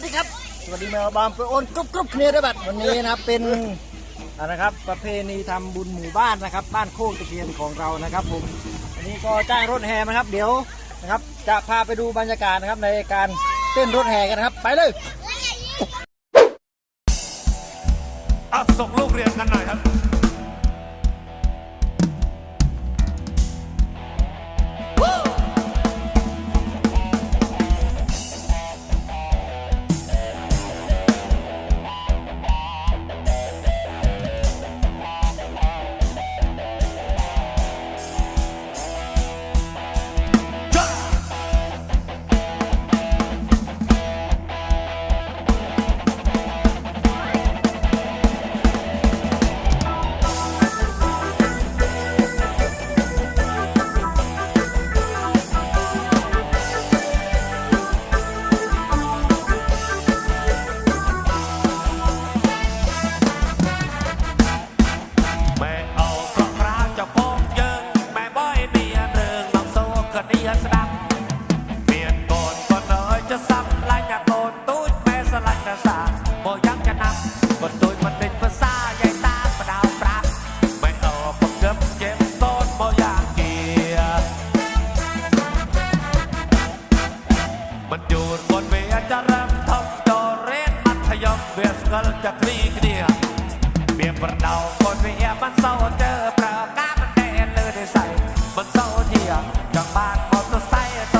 สดีครับ สวัสดีแมวบามเปโอนกรุบกรุบเนียร์บัตวันนี้นะครับเป็นนะครับประเพณีทำบุญหมู่บ้านนะครับ บ้านโคกตะเคียนของเรานะครับผมวันนี้ก็จ้างรถแห่มาครับ เดี๋ยวนะครับ จะพาไปดูบรรยากาศนะครับในการเต้นรถแห่กันครับ ไปเลยอะส่งลูกเรียนกันหน่อยครับ ត់យូរបត់វាចរាមថប់តរេនអត់ខ្ញុំវាស្គាល់ចាក់រីគ្នាមានប្រដៅបត់វាបានសោចើប្រកាមិនតែលើទេស័យមិនសោជាចង់បានមកទៅស័យទៅ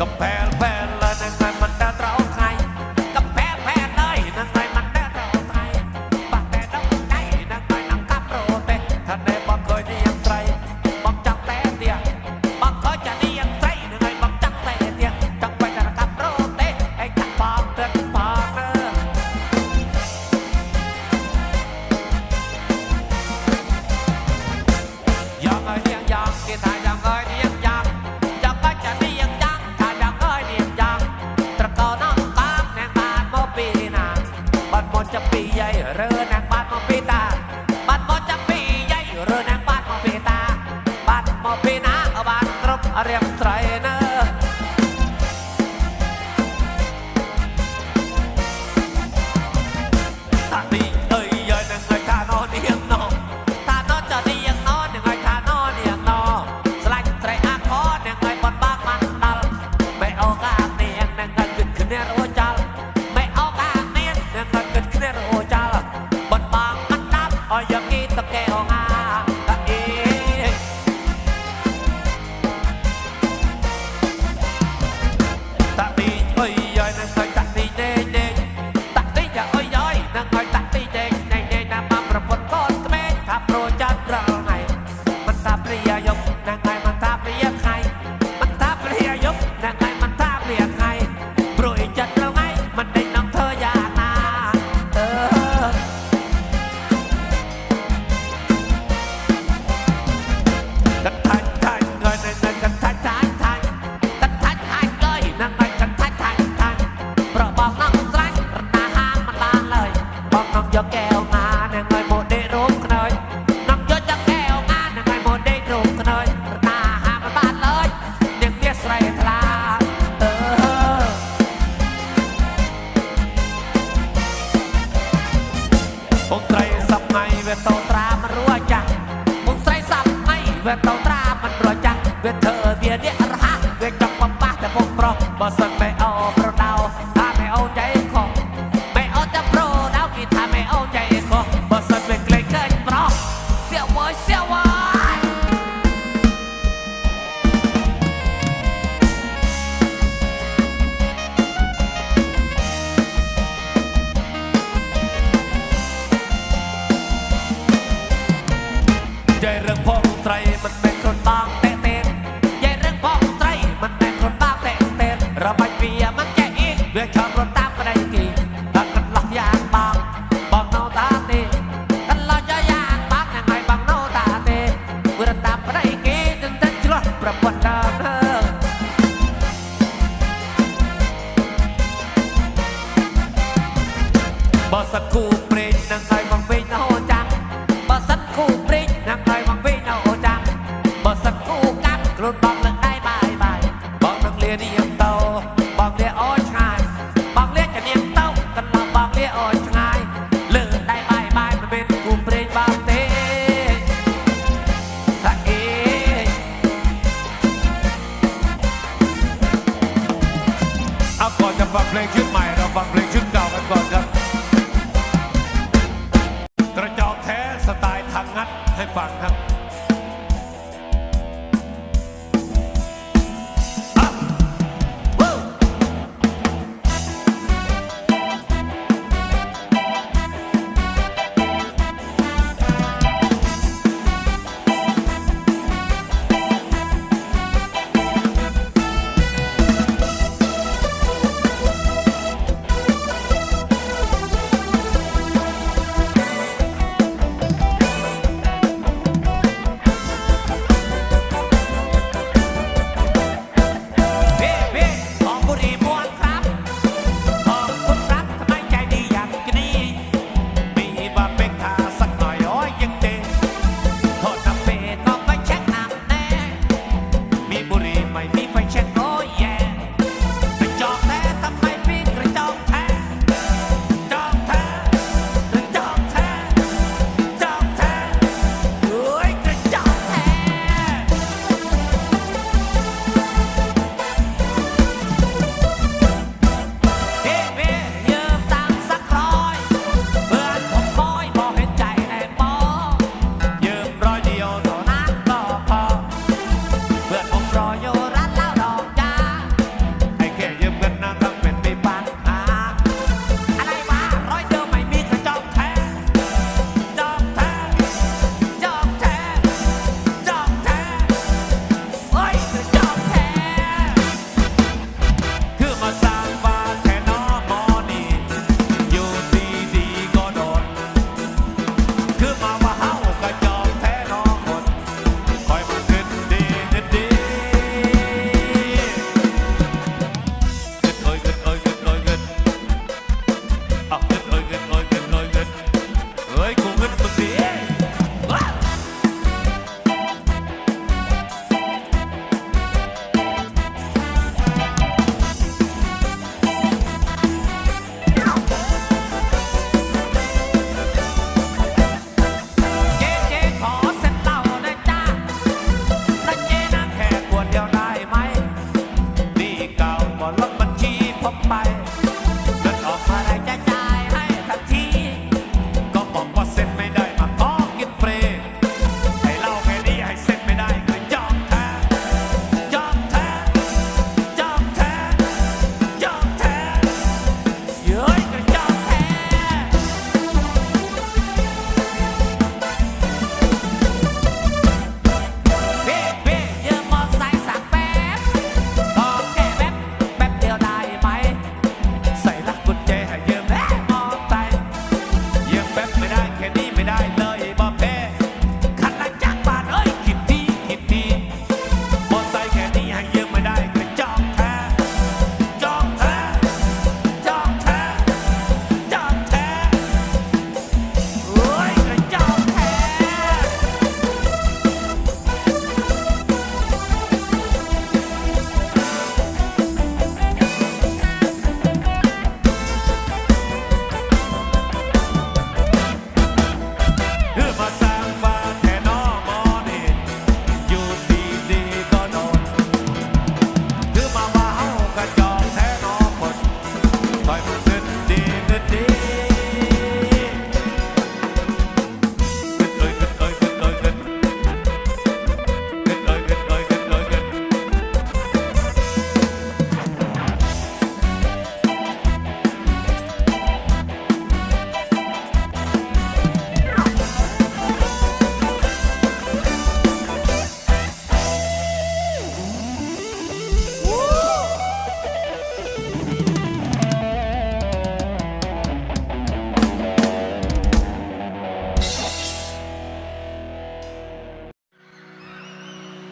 the ระบนาอบอสกู make it my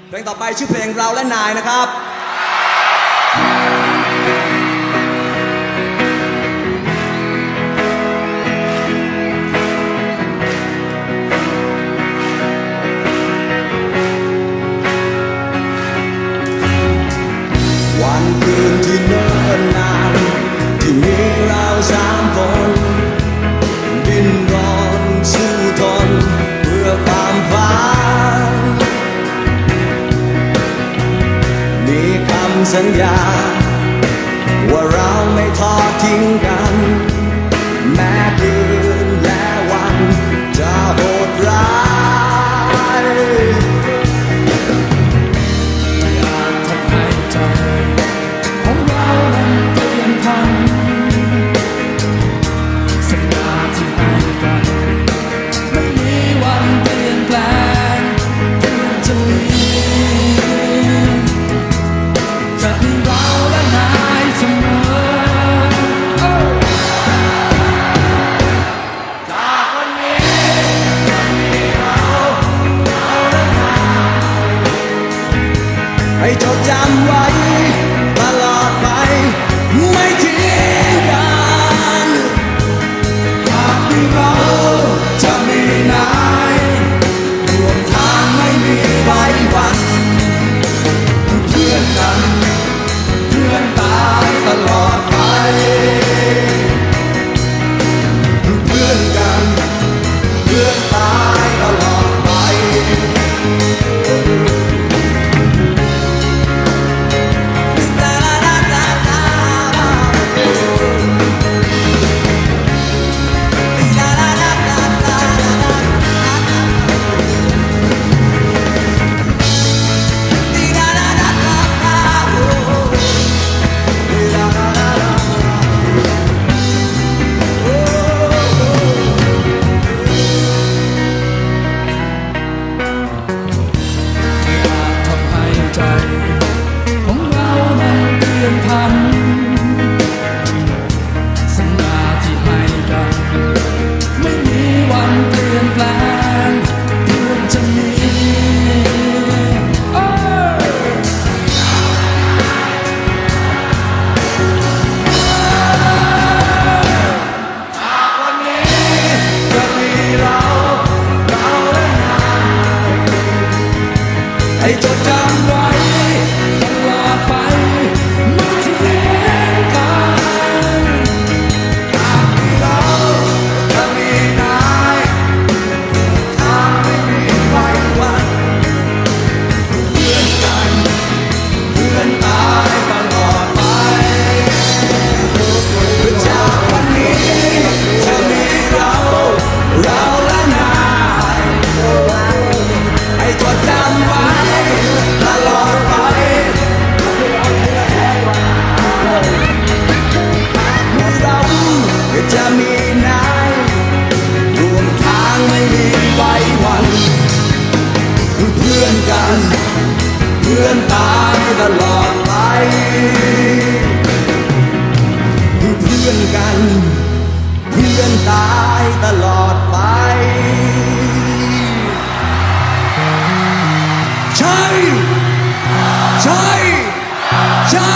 เพลงต่อไปชื่อเพลงเราและนายนะครับ สัญญา ว่าเราไม่ทอดทิ้งกัน มีนายรวมทางไม่มีไว้วันคือเพื่อนกัน เพื่อนตายตลอดไปคือเพื่อนกัน เพื่อนตายตลอดไป ใช่ ใช่ ใช่